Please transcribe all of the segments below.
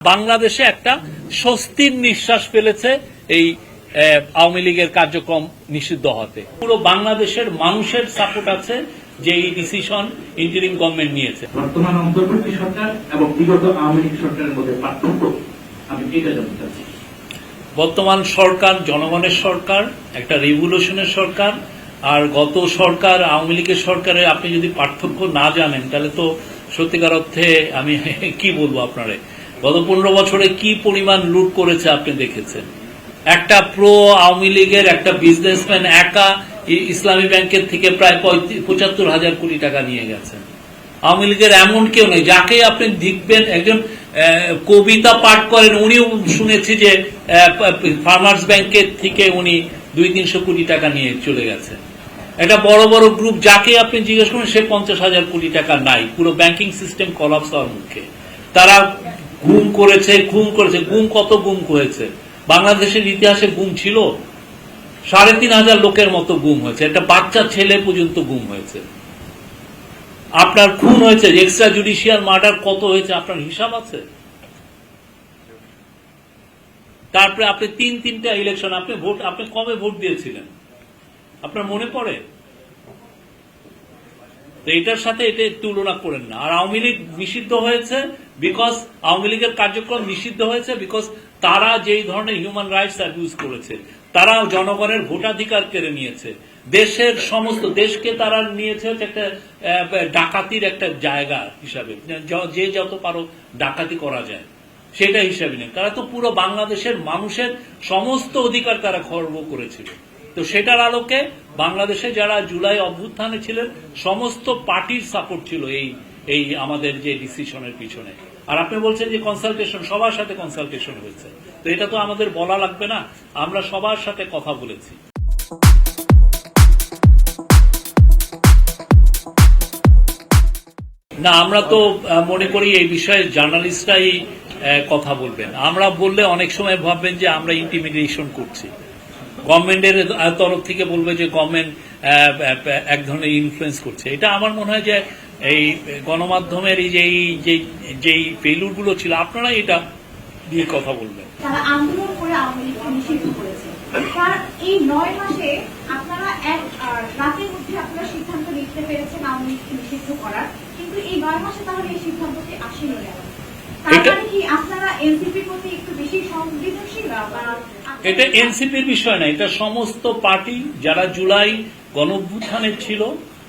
বাংলাদেশে একটা স্বস্তির নিঃশ্বাস ফেলেছে এই আওয়ামী লীগের কার্যক্রম নিষিদ্ধ হতে। পুরো বাংলাদেশের মানুষের সাপোর্ট আছে যে এই ডিসিশন ইন্টারিম গভর্নমেন্ট নিয়েছে। বর্তমান অন্তর্বর্তী সরকার এবং বিগত আওয়ামী লীগ সরকারের মধ্যে পার্থক্য আমি এটা জানতে চাচ্ছি। বর্তমান সরকার জনগণের সরকার একটা রেভলিউশনের সরকার আর গত সরকার আওয়ামী লীগের সরকারের আপনি যদি পার্থক্য না জানেন তাহলে তো সত্যিকার অর্থে আমি কি বলব আপনারে? গত পনেরো বছরে কি পরিমাণ লুট করেছে আপনি দেখেছেন? একটা প্রো আওয়ামী লীগের, একটা বিজনেসম্যান একা ইসলামী ব্যাংকের থেকে প্রায় পঁচাত্তর হাজার কোটি টাকা নিয়ে গেছেন আওয়ামী লীগের এমন কেউ নেই, যাকে আপনি দেখবেন, একজন কবিতা পাঠ করেন, উনিও শুনেছি যে ফার্মার্স ব্যাংকের থেকে উনি দুই, তিনশো কোটি টাকা নিয়ে চলে গেছেন একটা বড় বড় গ্রুপ যাকে আপনি জিজ্ঞেস করেন, সে পঞ্চাশ হাজার কোটি টাকা নাই। পুরো ব্যাংকিং সিস্টেম কলাপস হওয়ার মুখে। তারা গুম করেছে গুম করেছে। গুম কত গুম হয়েছে? বাংলাদেশের ইতিহাসে গুম ছিল? সাড়ে তিন হাজার লোকের মতো গুম হয়েছে। একটা বাচ্চা ছেলে পর্যন্ত গুম হয়েছে। আপনার খুন হয়েছে এক্সট্রা জুডিশিয়াল মার্ডার কত হয়েছে? আপনার হিসাব আছে? তারপরে আপনি তিন তিনটা ইলেকশন আপনি ভোট, আপনি কবে ভোট দিয়েছিলেন? আপনার মনে পড়ে? তো এটার সাথে এটা তুলনা করেন না। আর আওয়ামী লীগ নিষিদ্ধ হয়েছে বিকজ আওয়ামী লীগের কার্যক্রম নিষিদ্ধ হয়েছে বিকজ তারা যেই ধরনের হিউম্যান রাইটস অ্যাবিউজ করেছে তারা জনগণের ভোটাধিকার কেড়ে নিয়েছে। দেশের সমস্ত, দেশকে তারা নিয়েছে একটা ডাকাতির একটা জায়গা হিসাবে। যে যত পারো ডাকাতি করা যায়, সেটা হিসাবে নেই তারা তো পুরো বাংলাদেশের মানুষের সমস্ত অধিকার তারা খর্ব করেছিল। তো সেটার আলোকে বাংলাদেশে যারা জুলাই অভ্যুত্থানে ছিলেন, সমস্ত পার্টির সাপোর্ট ছিল এই এই আমাদের যে ডিসিশনের পিছনে। আর আপনি বলছেন যে কনসালটেশন সবার সাথে কনসালটেশন হয়েছে। তো এটা তো আমাদের বলা লাগবে না, আমরা সবার সাথে কথা বলেছি। না, আমরা তো মনে করি এই বিষয়ে জার্নালিস্টরাই কথা বলবেন। আমরা বললে অনেক সময় ভাববেন যে আমরা ইন্টিমিডিয়েশন করছি। গভর্নমেন্টের তরফ থেকে বলবে যে গভর্নমেন্ট এক ধরনের ইনফ্লুয়েন্স করছে। এটা আমার মনে হয় যে এই গণমাধ্যমের এই যেই যেই গুলো ছিল আপনারা এটা দিয়ে কথা বলবেন। এই নয় মাসে আপনারা এক রাতের মধ্যে আপনারা সিদ্ধান্ত নিতে পেরেছেন আওয়ামী লীগকে নিষিদ্ধ করার। কিন্তু এই নয় মাসে তাহলে এই সিদ্ধান্তটি আসেনি এটা- এনসিপির বিষয় না এটা সমস্ত পার্টি যারা জুলাই গণভ্যুত্থানের ছিল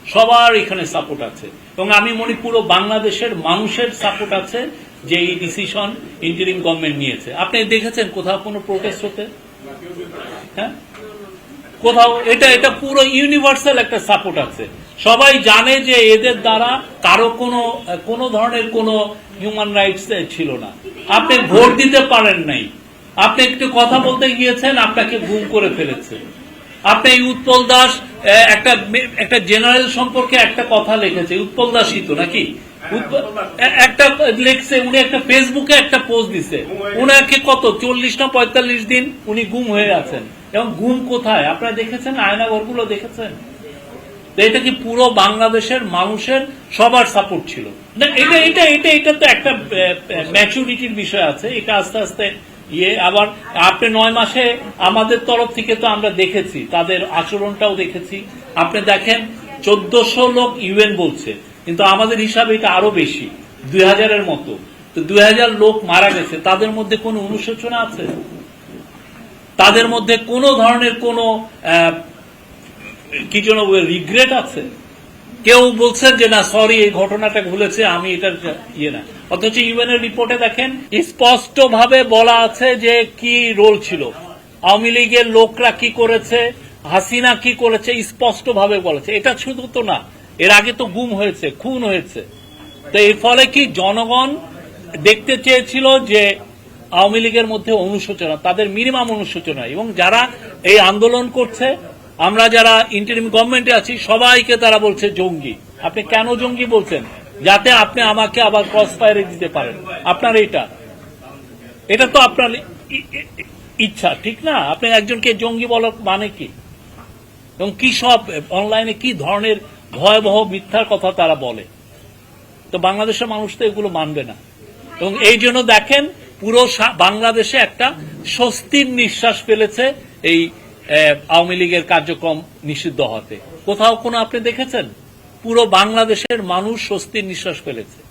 সবার এখানে সাপোর্ট আছে। এবং আমি মনে পুরো বাংলাদেশের মানুষের সাপোর্ট আছে যে এই ডিসিশন ইন্টারিম গভর্নমেন্ট নিয়েছে। আপনি দেখেছেন কোথাও কোনো প্রোটেস্ট হতে? হ্যাঁ? কোথাও এটা এটা পুরো ইউনিভার্সাল একটা সাপোর্ট আছে। সবাই জানে যে এদের দ্বারা কারও কোনো কোনো ধরনের কোনো হিউম্যান রাইটস ছিল না। আপনি ভোট দিতে পারেন নাই। আপনি একটু কথা বলতে গিয়েছেন, আপনাকে গুম করে ফেলেছে। আপনি এই উৎপল দাস একটা একটা জেনারেল সম্পর্কে একটা কথা লিখেছে উৎপল দাসই তো নাকি? একটা লিখছে, উনি একটা ফেসবুকে একটা পোস্ট দিছে। উনাকে কত, চল্লিশ না পঁয়তাল্লিশ দিন উনি গুম হয়ে আছেন। এবং গুম কোথায়? আপনারা দেখেছেন আয়নাঘরগুলো দেখেছেন? এটা কি পুরো বাংলাদেশের মানুষের সবার সাপোর্ট ছিল? না এটা এটা এটা এটা তো একটা ম্যাচুরিটির বিষয় আছে। এটা আস্তে আস্তে ইয়ে আবার আপনি নয় মাসে আমাদের তরফ থেকে তো আমরা দেখেছি, তাদের আচরণটাও দেখেছি। আপনি দেখেন, চোদ্দশো লোক ইউএন বলছে, কিন্তু আমাদের হিসাবে এটা আরও বেশি, দুই হাজারের মতো। তো দুই হাজার লোক মারা গেছে, তাদের মধ্যে কোনো অনুশোচনা আছে? তাদের মধ্যে কোনো ধরনের কোনো কি যেন রিগ্রেট আছে? কেউ বলছেন যে, না সরি এই ঘটনাটা ভুলেছে আমি এটার ইয়ে না। অথচ ইউএন এর রিপোর্টে দেখেন স্পষ্ট ভাবে বলা আছে যে, কি রোল ছিল। আওয়ামী লীগের লোকরা কি করেছে, হাসিনা কি করেছে স্পষ্ট ভাবে বলেছে এটা শুধু তো না, এর আগে তো গুম হয়েছে, খুন হয়েছে। তো এর ফলে কি জনগণ দেখতে চেয়েছিল যে, আওয়ামী লীগের মধ্যে অনুশোচনা, তাদের মিনিমাম অনুশোচনা, এবং যারা এই আন্দোলন করছে আমরা যারা ইন্টারিম গভর্নমেন্টে আছি, সবাইকে তারা বলছে জঙ্গি। আপনি কেন জঙ্গি বলছেন? যাতে আপনি আমাকে আবার ক্রস ফায়ারে দিতে পারেন। আপনার এটা। এটা তো আপনার ইচ্ছা, ঠিক না? আপনি একজনকে জঙ্গি বলার মানে কি? এবং কি সব অনলাইনে কি ধরনের ভয়াবহ, মিথ্যার কথা তারা বলে? তো বাংলাদেশের মানুষ তো এগুলো মানবে না। এবং এই জন্য দেখেন, পুরো বাংলাদেশে একটা স্বস্তির নিঃশ্বাস ফেলেছে এই আওয়ামী লীগের কার্যক্রম নিষিদ্ধ হতে। কোথাও কোনো আপনি দেখেছেন? পুরো বাংলাদেশের মানুষ স্বস্তির নিঃশ্বাস ফেলেছে।